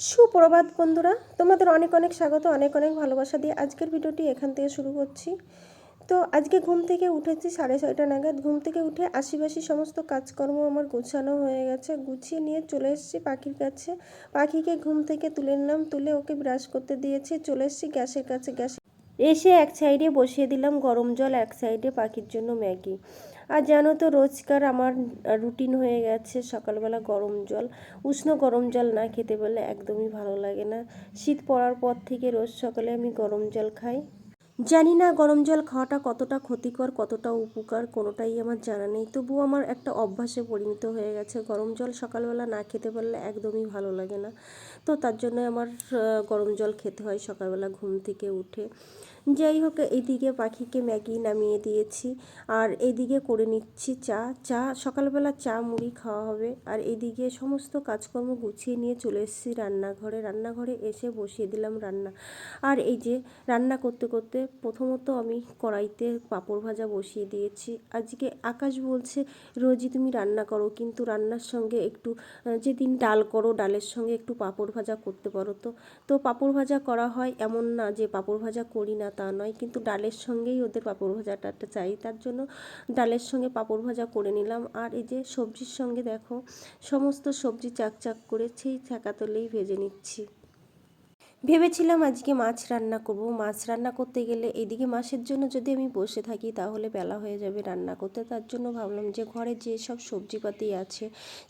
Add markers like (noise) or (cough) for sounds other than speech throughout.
সুপ্রভাত বন্ধুরা, তোমাদের অনেক অনেক স্বাগত, অনেক অনেক ভালোবাসা দিয়ে আজকের ভিডিওটি এখান থেকে শুরু করছি। তো আজকে ঘুম থেকে উঠেছি সাড়ে ছয়টা নাগাদ। ঘুম থেকে উঠে আশিবাসি সমস্ত কাজকর্ম আমার গুছানো হয়ে গেছে। গুছিয়ে নিয়ে চলে এসেছি পাখির কাছে। পাখিকে ঘুম থেকে তুলে নিলাম, তুলে ওকে ব্রাশ করতে দিয়েছি। চলে এসেছি গ্যাসের কাছে। গ্যাস এসে এক সাইডে বসিয়ে দিলাম গরম জল, এক সাইডে পাখির জন্য ম্যাগি। আর জানো তো, রোজকার আমার রুটিন হয়ে গেছে সকালবেলা গরম জল। উষ্ণ গরম জল না খেতে পারলে একদমই ভালো লাগে না। শীত পড়ার পর থেকে রোজ সকালে আমি গরম জল খাই। জানি না গরম জল খাওয়াটা কতটা ক্ষতিকর, কতটা উপকার, কোনোটাই আমার জানা নেই। তবুও আমার একটা অভ্যাসে পরিণত হয়ে গেছে। গরম জল সকালবেলা না খেতে পারলে একদমই ভালো লাগে না। তো তার জন্য আমার গরম জল খেতে হয় সকালবেলা ঘুম থেকে উঠে। যাই হোক এইদিকে পাখিকে ম্যাগি নামিয়ে দিয়েছি আর এইদিকে করে নিচ্ছি চা। চা, সকালবেলা চা, মুড়ি খাওয়া হবে। আর এদিকে সমস্ত কাজকর্ম গুছিয়ে নিয়ে চলে এসেছি রান্নাঘরে। রান্নাঘরে এসে বসিয়ে দিলাম রান্না। আর এই যে রান্না করতে করতে প্রথমত আমি কড়াইতে পাঁপড় ভাজা বসিয়ে দিয়েছি। আজকে আকাশ বলছে রোজই তুমি রান্না করো, কিন্তু রান্নার সঙ্গে একটু যেদিন ডাল করো, ডালের সঙ্গে একটু পাঁপড় ভাজা করতে পারো তো। তো পাঁপড় ভাজা করা হয় এমন না যে পাঁপড় ভাজা করি না তা নয়, কিন্তু ডালের সঙ্গেই ওদের পাঁপড় ভাজাটা চাই। তার জন্য ডালের সঙ্গে পাঁপড় ভাজা করে নিলাম। আর এই যে সবজির সঙ্গে দেখো, সমস্ত সবজি চাকচাক চাক করে সেই ছ্যাঁকাতলেই ভেজে নিচ্ছি। ভেবেছিলাম আজকে মাছ রান্না করব। মাছ রান্না করতে গেলে এদিকে মাছের জন্য যদি আমি বসে থাকি তাহলে বেলা হয়ে যাবে রান্না করতে। তার জন্য ভাবলাম যে ঘরে যে সব সবজিপাতি আছে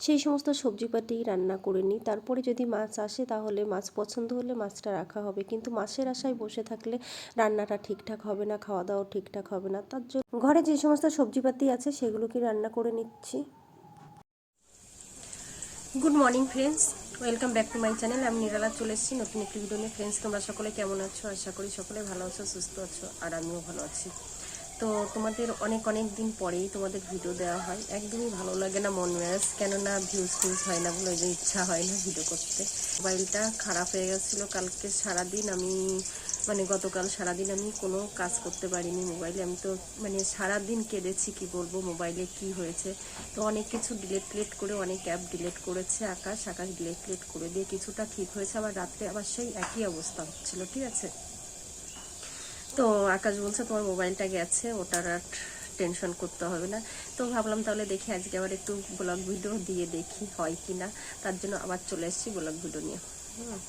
সেই সমস্ত সবজিপাতি রান্না করে নিই। তারপরে যদি মাছ আসে তাহলে মাছ পছন্দ হলে মাছটা রাখা হবে। কিন্তু মাছের আশায় বসে থাকলে রান্নাটা ঠিকঠাক হবে না খাওয়া দাওয়া ঠিকঠাক হবে না। তার জন্য ঘরে যে সমস্ত সবজিপাতি আছে সেগুলোকে রান্না করে নিচ্ছি? Good morning friends welcome back to my channel আমি নিরালা চলে এসেছি। নতুন একটি ভিডিও নিয়ে। ফ্রেন্ডস তোমরা সকলে কেমন আছো? আশা করি সকলে ভালো আছো, সুস্থ আছো, আর আমিও ভালো আছি। তো তোমাদের অনেক অনেক দিন পরেই তোমাদের ভিডিও দেওয়া হয়। একদমই ভালো লাগে না মন ম্যাচ কেননা ভিউজ টিউজ হয় না বলে ইচ্ছা হয় না ভিডিও করতে। মোবাইলটা খারাপ হয়ে গেছিল। কালকে সারাদিন আমি মানে গতকাল সারাদিন আমি কোনো কাজ করতে পারিনি মোবাইলে। আমি তো মানে সারাদিন কেঁদেছি কি বলব মোবাইলে কি হয়েছে। তো অনেক কিছু ডিলেট টিলেট করে, অনেক অ্যাপ ডিলেট করেছে আকাশ আকাশ ডিলেট টিলেট করে দিয়ে কিছুটা ঠিক হয়েছে। আবার রাত্রে আবার সেই একই অবস্থা হচ্ছিল, ঠিক আছে? তো আকাশ বলছে, তোমার মোবাইলটা গেছে, ওটার আর টেনশন করতে হবে না। তো ভাবলাম তাহলে দেখি আজকে আবার একটু ব্লগ ভিডিও দিয়ে দেখি হয় কি না তার জন্য আবার চলে এসেছি ব্লগ ভিডিও নিয়ে। হুম।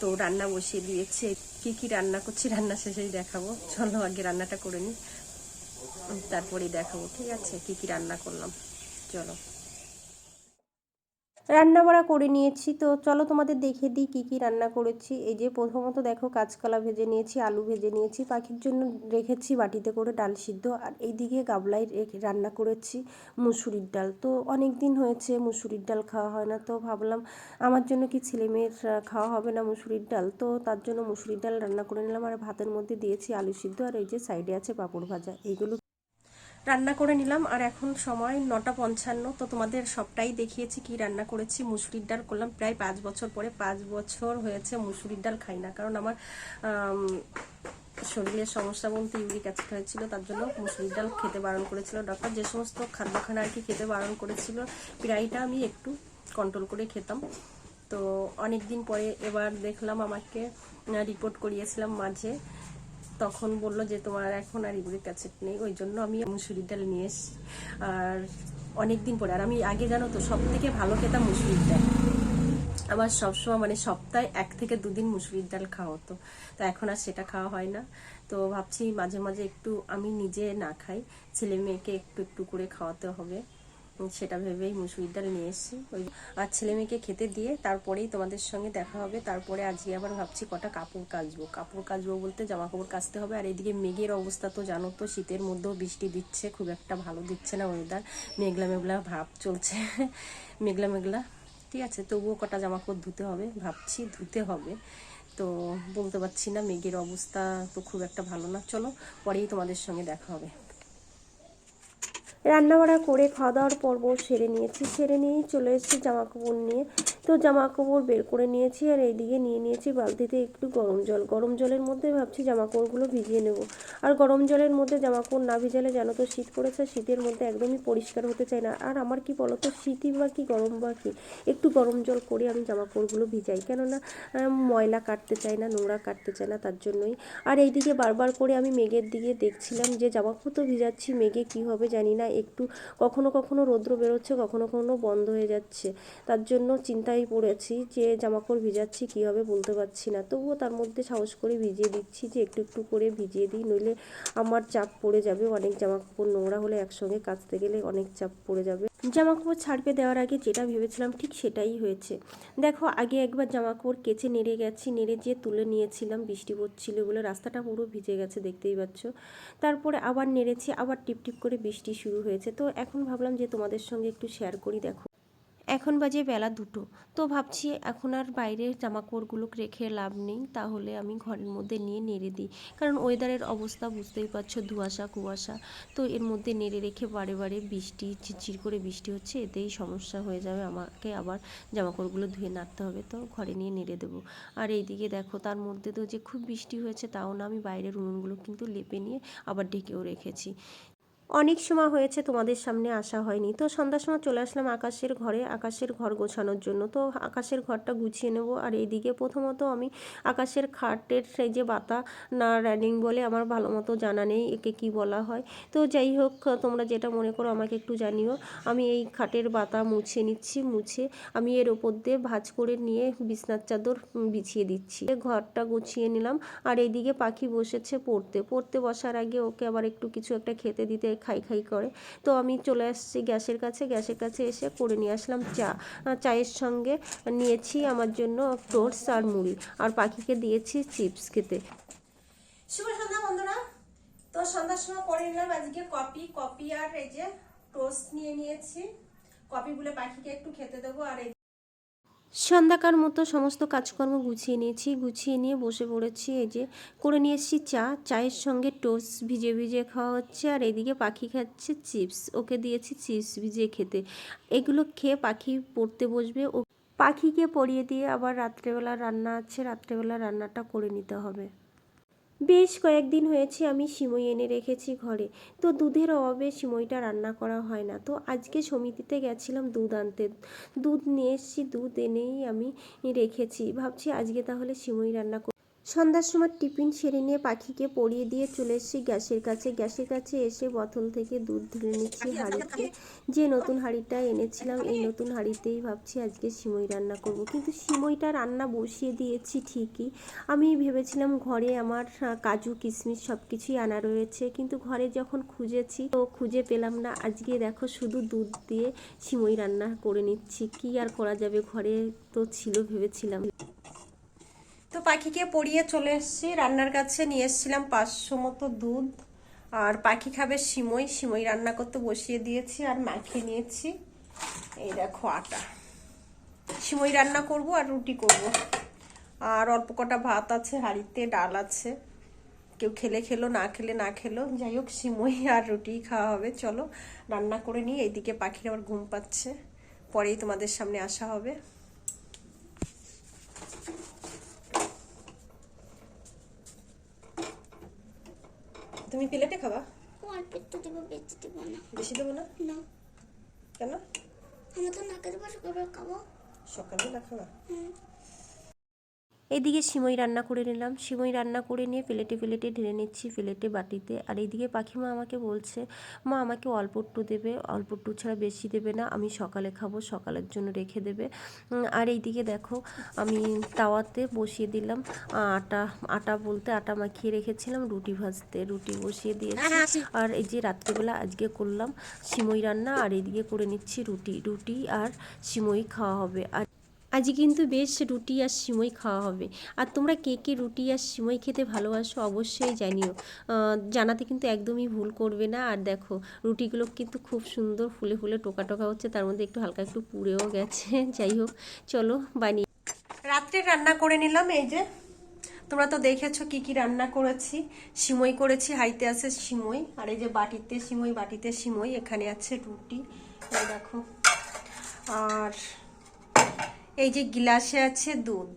তো রান্না বসিয়ে দিয়েছে। কি কি রান্না করছি, রান্না শেষেই দেখাবো। চলো আগে রান্নাটা করে নিই তারপরেই দেখাবো, ঠিক আছে? কি কি রান্না করলাম? চলো। রান্না বাড়া করে নিয়েছি। তো চলো তোমাদের দেখে দিই কী কী রান্না করেছি। এই যে প্রথমত দেখো কাঁচকলা ভেজে নিয়েছি, আলু ভেজে নিয়েছি, পাখির জন্য রেখেছি বাটিতে করে ডাল সিদ্ধ, আর এইদিকে গাবলায় রান্না করেছি মুসুরির ডাল। তো অনেক দিন হয়েছে মুসুরির ডাল খাওয়া হয় না, তো ভাবলাম আমার জন্য কি ছেলে মেয়ের খাওয়া হবে না মুসুরির ডাল? তো তার জন্য মুসুরির ডাল রান্না করে নিলাম, আর ভাতের মধ্যে দিয়েছি আলু সিদ্ধ, আর এই যে সাইডে আছে পাঁপড় ভাজা। এইগুলো রান্না করে নিলাম আর এখন সময় নটা পঞ্চান্ন তো তোমাদের সবটাই দেখিয়েছি কি রান্না করেছি। মুসুরির ডাল করলাম প্রায় পাঁচ বছর পরে পাঁচ বছর হয়েছে মুসুরির ডাল খাই না কারণ আমার আম, শরীরের সমস্যা বলতে ইউরিক অ্যাসিড হয়েছিল তার জন্য মুসুরির ডাল খেতে বারণ করেছিল। ডক্টর যে সমস্ত খাদ্যখানা আর কি খেতে বারণ করেছিল প্রায়টা আমি একটু কন্ট্রোল করে খেতাম। তো অনেক দিন পরে এবার দেখলাম আমাকে রিপোর্ট করিয়েছিলাম মাঝে তখন বলল যে, তোমার এখন আর ইউরিক অ্যাসিড নেই, ওই জন্য আমি মুসুরির ডাল নিয়ে এসছি। আর অনেক দিন পরে, আর আমি আগে জানো তো সব থেকে ভালো খেতাম মুসুরির ডাল। আমার সবসময় মানে সপ্তাহে এক থেকে দুদিন মুসুরির ডাল খাওয়া হতো। তো এখন আর সেটা খাওয়া হয় না। তো ভাবছি মাঝে মাঝে একটু আমি নিজে না খাই, ছেলে মেয়েকে একটু একটু করে খাওয়াতে হবে। সেটা ভেবেই মুসুরির ডাল নিয়ে এসেছি। ওই আর ছেলে মেয়েকে খেতে দিয়ে তারপরেই তোমাদের সঙ্গে দেখা হবে। তারপরে আজকে আবার ভাবছি কটা কাপড় কাচবো। কাপড় কাচবো বলতে জামা কাপড় কাচতে হবে। আর এদিকে মেঘের অবস্থা তো জানো তো, শীতের মধ্যেও বৃষ্টি দিচ্ছে, খুব একটা ভালো দিচ্ছে না ওয়েদার মেঘলা মেঘলা ভাব চলছে। (laughs) মেঘলা মেঘলা। ঠিক আছে, তবুও কটা জামা কাপড় ধুতে হবে, ভাবছি ধুতে হবে। তো বলতে পারছি না, মেঘের অবস্থা তো খুব একটা ভালো না। চলো, পরেই তোমাদের সঙ্গে দেখা হবে। রান্নাবাড়া করে খাওয়া দাওয়ার পর্ব সেরে নিয়েছি। সেরে নিয়েই চলে এসেছি জামা কাপড় নিয়ে। তো জামা কাপড় বের করে নিয়েছি আর এইদিকে নিয়ে নিয়েছি বালতিতে একটু গরম জল। গরম জলের মধ্যে ভাবছি জামা কাপড়গুলো ভিজিয়ে নেব। আর গরম জলের মধ্যে জামা কাপড় না ভিজালে জানো তো শীত পড়েছে, শীতের মধ্যে একদমই পরিষ্কার হতে চায় না। আর আমার কি বলো তো, শীতই বা কি গরম বা কি? একটু গরম জল করে আমি জামা কাপড়গুলো ভিজাই। কেননা ময়লা কাটতে চাই না, নোংরা কাটতে চায় না তার জন্যই। আর এইদিকে বারবার করে আমি মেঘের দিকে দেখছিলাম যে জামা কাপড় তো ভিজাচ্ছি, মেঘে কি হবে জানি না। একটু কখনো কখনো রৌদ্র বেরোচ্ছে, কখনো কখনো বন্ধ হয়ে যাচ্ছে। তার জন্য চিন্তায় পড়েছি যে জামা কাপড় ভিজাচ্ছি কী হবে বলতে পারছি না। তবুও তার মধ্যে সাহস করে ভিজিয়ে দিচ্ছি যে একটু একটু করে ভিজিয়ে দিই, নইলে আমার চাপ পড়ে যাবে। অনেক জামা কাপড় নোংরা হলে একসঙ্গে কাচতে গেলে অনেক চাপ পড়ে যাবে। জামা কাপড় ছাড়পে দেওয়ার আগে যেটা ভেবেছিলাম ঠিক সেটাই হয়েছে। দেখো, আগে একবার জামা কাপড় কেচে নেড়ে গেছি, নেড়ে যেয়ে তুলে নিয়েছিলাম, বৃষ্টি পড়ছিল বলে রাস্তাটা পুরো ভিজে গেছে, দেখতেই পাচ্ছ। তারপরে আবার নেড়েছি, আবার টিপটিপ টিপ করে বৃষ্টি শুরু হয়েছে। তো এখন ভাবলাম যে তোমাদের সঙ্গে একটু শেয়ার করি, দেখো। এখন বাজে বেলা দুটো। তো ভাবছি এখন আর বাইরের জামাকাপড়গুলো রেখে লাভ নেই, তাহলে আমি ঘরের মধ্যে নিয়ে নেড়ে দিই। কারণ ওয়েদারের অবস্থা বুঝতেই পারছ, ধুয়াশা, কুয়াশা। তো এর মধ্যে নেড়ে রেখে বারে বারে বৃষ্টি, ঝিরঝির করে বৃষ্টি হচ্ছে, এতেই সমস্যা হয়ে যাবে। আমাকে আবার জামাকাপড়গুলো ধুয়ে নাড়তে হবে, তো ঘরে নিয়ে নেড়ে দেবো। আর এইদিকে দেখো, তার মধ্যে তো যে খুব বৃষ্টি হয়েছে, তাও না আমি বাইরের উনুনগুলো কিন্তু লেপে নিয়ে আবার ঢেকেও রেখেছি। অনেক সময় হয়েছে তোমাদের সামনে আসা হয়নি। তো সন্ধ্যার সময় চলে আসলাম আকাশের ঘরে, আকাশের ঘর গোছানোর জন্য। তো আকাশের ঘরটা গুছিয়ে নেব। আর এইদিকে প্রথমত আমি আকাশের খাটের সেই যে বাতা না র্যাডিং বলে আমার ভালো মতো জানা নেই, একে কি বলা হয়। তো যাই হোক, তোমরা যেটা মনে করো আমাকে একটু জানিও। আমি এই খাটের বাতা মুছে নিচ্ছি, মুছে আমি এর ওপর দিয়ে ভাঁজ করে নিয়ে বিছনার চাদর বিছিয়ে দিচ্ছি। ঘরটা গুছিয়ে নিলাম। আর এইদিকে পাখি বসেছে পড়তে। পড়তে বসার আগে ওকে আবার একটু কিছু একটা খেতে দিতে খাই খাই করে। তো আমি চলে আসছি গ্যাসের কাছে। গ্যাসের কাছে এসে করে নিয়ে আসলাম চা। চায়ের সঙ্গে নিয়েছি আমার জন্য টোস্ট আর মুড়ি। আর পাখিকে দিয়েছি চিপস খেতে। শুভ সন্ধ্যা বন্ধুরা। তো সন্ধ্যার সময় করে নিলাম। আজকে কপি কপি আর এই যে টোস্ট নিয়ে নিয়েছি। কপি বলে পাখিকে একটু খেতে দেবো আর সন্ধ্যাকার মতো সমস্ত কাজকর্ম গুছিয়ে নিয়েছি, গুছিয়ে নিয়ে বসে পড়েছি। এই যে করে নিয়ে এসেছি চা, চায়ের সঙ্গে টোস্ট ভিজে ভিজে খাওয়া হচ্ছে আর এদিকে পাখি খাচ্ছে চিপস। ওকে দিয়েছি চিপস ভিজে খেতে। এগুলো খেয়ে পাখি পড়তে বসবে। ও পাখিকে পড়িয়ে দিয়ে আবার রাত্রেবেলা রান্না আছে, রাত্রেবেলা রান্নাটা করে নিতে হবে। বেশ কয়েকদিন হয়েছে আমি সিমই এনে রেখেছি ঘরে। তো দুধের অভাবে সিমইটা রান্না করা হয় না। তো আজকে সমিতিতে গেছিলাম দুধ আনতে। দুধ নিয়ে এসেছি, দুধ এনেই আমি রেখেছি। ভাবছি আজকে তাহলে সিমই রান্না সন্ধ্যার সময় টিফিন সেরে নিয়ে পাখিকে পরিয়ে দিয়ে চলে এসেছি গ্যাসের কাছে। গ্যাসের কাছে এসে বোতল থেকে দুধ ঢেলে নিচ্ছি হাঁড়িতে। যে নতুন হাঁড়িটা এনেছিলাম, এই নতুন হাঁড়িতেই ভাবছি আজকে সিমই রান্না করব। কিন্তু সিমইটা রান্না বসিয়ে দিয়েছি ঠিকই। আমি ভেবেছিলাম ঘরে আমার কাজু, কিশমিশ সব কিছুই আনা রয়েছে। কিন্তু ঘরে যখন খুঁজেছি তো খুঁজে পেলাম না। আজকে দেখো শুধু দুধ দিয়ে সিমই রান্না করে নিচ্ছি। কি আর করা যাবে? ঘরে তো ছিল ভেবেছিলাম। পাখিকে পরিয়ে চলে এসেছি। রান্নার কাছে নিয়ে এসেছিলাম পাঁচশো মতো দুধ। আর পাখি খাবে সিমই। সিমই রান্না করতে বসিয়ে দিয়েছি আর মাখিয়ে নিয়েছি। এই দেখো আটা। সিমই রান্না করব আর রুটি করব। আর অল্প কটা ভাত আছে, হাঁড়িতে ডাল আছে। কেউ খেলে খেলো, না খেলে না খেলো। যাই হোক, সিমই আর রুটি খাওয়া হবে। চলো, রান্না করে নিই। এইদিকে পাখির আবার ঘুম পাচ্ছে। পরেই তোমাদের সামনে আসা হবে। তুমি প্লেটে খাবা? অল্প একটু দেবো বেশি দেবো না। বেশি দেবো না? না। কেন? আমি তো নাকের পাশে করে খাব। সকালে না খাবা? হুম। এইদিকে সিমই রান্না করে নিলাম। সিমই রান্না করে নিয়ে প্লেটে প্লেটে ঢেলে নিচ্ছি প্লেটে বাটিতে। আর এইদিকে পাখিমা আমাকে বলছে, মা, আমাকে অল্প একটু দেবে। অল্প একটু ছাড়া বেশি দেবে না। আমি সকালে খাব, সকালের জন্য রেখে দেবে। আর এইদিকে দেখো, আমি তাওয়াতে বসিয়ে দিলাম। আটা আটা বলতে আটা মাখিয়ে রেখেছিলাম, রুটি ভাজতে। রুটি বসিয়ে দিয়েছি। আর এই যে রাত্রিবেলা আজকে করলাম সিমই রান্না, আর এইদিকে করে নিচ্ছি রুটি। রুটি আর সিমই খাওয়া হবে। আর আজকে কিন্তু বেশ রুটি আর সিমই খাওয়া হবে। আর তোমরা কে কে রুটি আর সিমই খেতে ভালোবাসো অবশ্যই জানিও। জানাতে কিন্তু একদমই ভুল করবে না। আর দেখো, রুটিগুলো কিন্তু খুব সুন্দর ফুলে ফুলে টোকা টোকা হচ্ছে, তার মধ্যে একটু হালকা একটু পুড়েও গেছে। (laughs) যাই হোক, চলো বানিয়ে রাত্রে রান্না করে নিলাম, এই যে। তোমরা তো দেখেছ কি কি রান্না করেছি। সিমই করেছি, হাইতে আছে সিমই। আর এই যে বাটিতে সিমই বাটিতে সিমই, এখানে আছে রুটি। দেখো। আর এই যে গিলাসে আছে দুধ।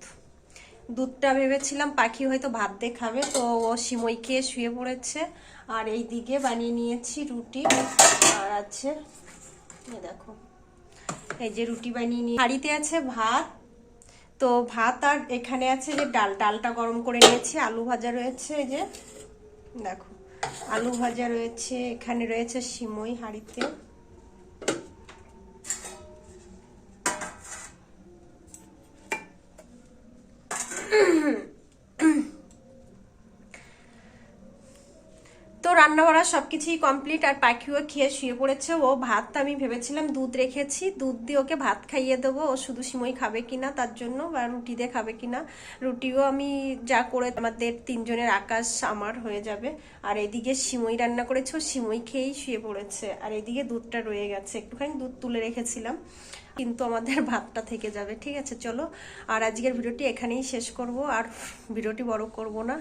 দুধটা ভেবেছিলাম পাখি হয়তো ভাত দিয়ে খাবে, তো ও সিমই খেয়ে শুয়ে পড়েছে। আর এই দিকে বানিয়ে নিয়েছি রুটি, আর আছে দেখো। এই যে রুটি বানিয়ে নিয়ে হাঁড়িতে আছে ভাত। তো ভাত আর এখানে আছে যে ডাল, ডালটা গরম করে নিয়েছি, আলু ভাজা রয়েছে এই যে, দেখো। আলু ভাজা রয়েছে, এখানে রয়েছে সিমই হাঁড়িতে। রান্না বাড়া সব কিছুই কমপ্লিট আর পাখিও খেয়ে শুয়ে পড়েছে। ও ভাত আমি ভেবেছিলাম দুধ রেখেছি। দুধ দিয়ে ওকে ভাত খাইয়ে দেবো। ও শুধু সিমই খাবে কিনা তার জন্য বা রুটি দিয়ে খাবে কিনা। রুটিও আমি যা করে আমাদের তিনজনের আকাশ আমার হয়ে যাবে। আর এদিকে সিমই রান্না করেছে। ও সিমই খেয়েই শুয়ে পড়েছে। আর এদিকে দুধটা রয়ে গেছে। একটুখানি দুধ তুলে রেখেছিলাম। কিন্তু আমাদের (laughs) ভাতটা থেকে যাবে, ঠিক আছে? চলো, আর আজকের ভিডিওটি এখানেই শেষ করব। আর ভিডিওটি বড় করব না।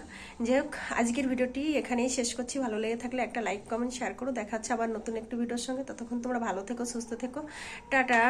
যাই হোক, আজকের ভিডিওটি এখানেই শেষ করছি। ভালো লেগে থাকলে একটা লাইক কমেন্ট শেয়ার করো। দেখাচ্ছে আবার নতুন একটু ভিডিওর সঙ্গে। ততক্ষণ তোমরা ভালো থেকো, সুস্থ থেকো। টাটা!